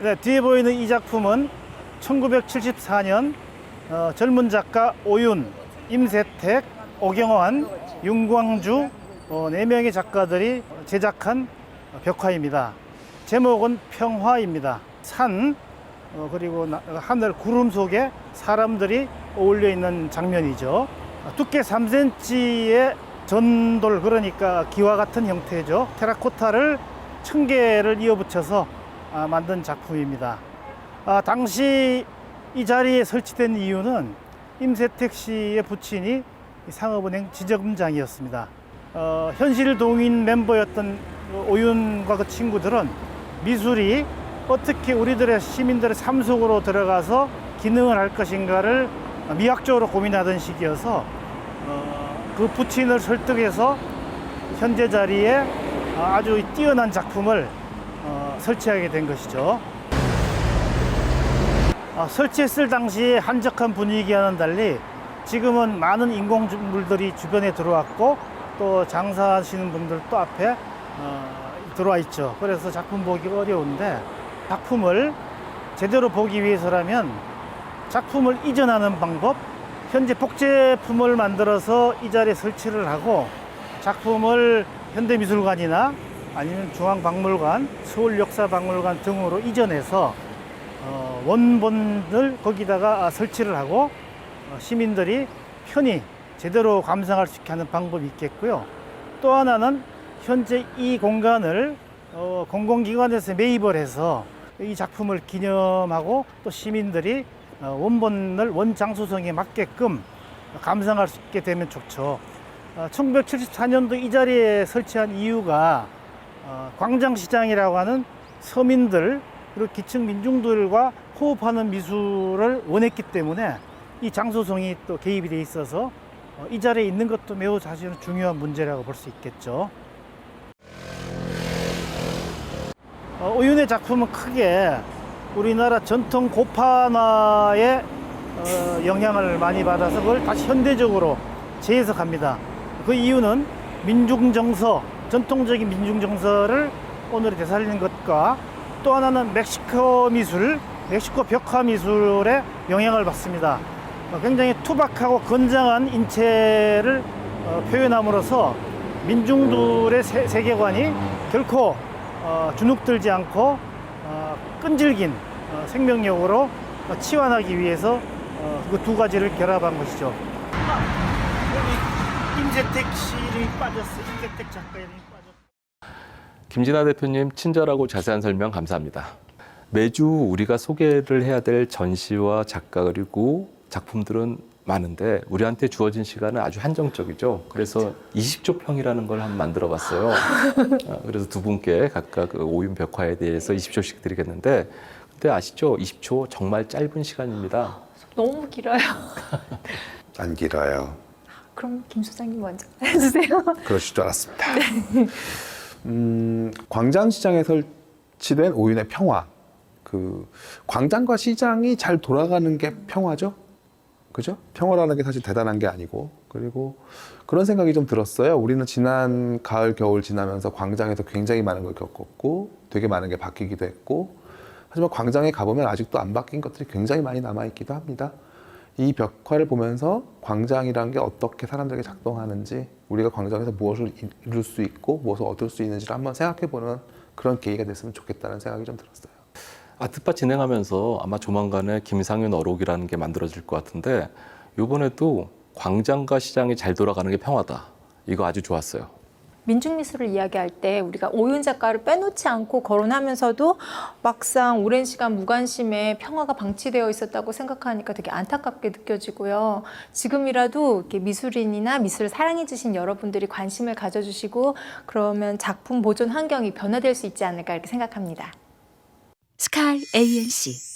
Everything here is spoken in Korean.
네, 뒤에 보이는 이 작품은 1974년 어, 젊은 작가 오윤, 임세택, 오경환, 윤광주 어, 네 명의 작가들이 제작한 벽화입니다. 제목은 평화입니다. 산 어, 그리고 나- 하늘 구름 속에 사람들이 어울려 있는 장면이죠. 두께 3cm의 전돌 그러니까 기와 같은 형태죠. 테라코타를 천 개를 이어붙여서 아, 만든 작품입니다. 아, 당시 이 자리에 설치된 이유는 임세택 씨의 부친이 이 상업은행 지점장이었습니다. 어, 현실 동인 멤버였던 오윤과 그 친구들은 미술이 어떻게 우리들의 시민들의 삶 속으로 들어가서 기능을 할 것인가를 미학적으로 고민하던 시기여서 어, 그 부친을 설득해서 현재 자리에 아주 뛰어난 작품을 어, 설치하게 된 것이죠. 아, 설치했을 당시에 한적한 분위기와는 달리 지금은 많은 인공물들이 주변에 들어왔고 또 장사하시는 분들도 앞에 어, 들어와 있죠. 그래서 작품 보기가 어려운데 작품을 제대로 보기 위해서라면 작품을 이전하는 방법, 현재 복제품을 만들어서 이 자리에 설치를 하고 작품을 현대미술관이나 아니면 중앙박물관, 서울역사박물관 등으로 이전해서 어, 원본을 거기다가 설치를 하고 어, 시민들이 편히 제대로 감상할 수 있게 하는 방법이 있겠고요. 또 하나는 현재 이 공간을 어, 공공기관에서 매입을 해서 이 작품을 기념하고 또 시민들이 어, 원본을 원장수성에 맞게끔 감상할 수 있게 되면 좋죠. 어, 1974년도 이 자리에 설치한 이유가 어, 광장시장이라고 하는 서민들 그리고 기층 민중들과 호흡하는 미술을 원했기 때문에 이 장소성이 또 개입이 돼 있어서 어, 이 자리에 있는 것도 매우 사실은 중요한 문제라고 볼 수 있겠죠. 어, 오윤의 작품은 크게 우리나라 전통 고판화의 어, 영향을 많이 받아서 그걸 다시 현대적으로 재해석합니다. 그 이유는 민중정서, 전통적인 민중 정서를 오늘에 되살리는 것과 또 하나는 멕시코 미술, 멕시코 벽화 미술의 영향을 받습니다. 어, 굉장히 투박하고 건장한 인체를 어, 표현함으로써 민중들의 세, 세계관이 결코 어, 주눅들지 않고 어, 끈질긴 어, 생명력으로 어, 치환하기 위해서 그 두 가지를 결합한 것이죠. 임세택 씨 이름이 빠졌어. 임세택 작가 이름이 빠졌어. 김진아 대표님 친절하고 자세한 설명 감사합니다. 매주 우리가 소개를 해야 될 전시와 작가 그리고 작품들은 많은데 우리한테 주어진 시간은 아주 한정적이죠. 그래서 20조 평이라는 걸 한번 만들어 봤어요. 어, 그래서 두 분께 각각 그 오윤 벽화에 대해서 20초씩 드리겠는데 근데 아시죠? 20초 정말 짧은 시간입니다. 너무 길어요. 안 길어요. 그럼 김 소장님 먼저 해주세요. 그러실 줄 알았습니다. 음, 광장시장에 설치된 오윤의 평화. 그 광장과 시장이 잘 돌아가는 게 평화죠. 그죠? 평화라는 게 사실 대단한 게 아니고 그리고 그런 생각이 좀 들었어요. 우리는 지난 가을 겨울 지나면서 광장에서 굉장히 많은 걸 겪었고 되게 많은 게 바뀌기도 했고 하지만 광장에 가보면 아직도 안 바뀐 것들이 굉장히 많이 남아 있기도 합니다. 이 벽화를 보면서 광장이라는 게 어떻게 사람들에게 작동하는지 우리가 광장에서 무엇을 이룰 수 있고 무엇을 얻을 수 있는지를 한번 생각해보는 그런 계기가 됐으면 좋겠다는 생각이 좀 들었어요. 아트파 진행하면서 아마 조만간에 김상윤 어록이라는 게 만들어질 것 같은데 이번에도 광장과 시장이 잘 돌아가는 게 평화다. 이거 아주 좋았어요. 민중미술을 이야기할 때 우리가 오윤 작가를 빼놓지 않고 거론하면서도 막상 오랜 시간 무관심에 평화가 방치되어 있었다고 생각하니까 되게 안타깝게 느껴지고요. 지금이라도 이렇게 미술인이나 미술을 사랑해 주신 여러분들이 관심을 가져주시고 그러면 작품 보존 환경이 변화될 수 있지 않을까 이렇게 생각합니다. 스카이 ANC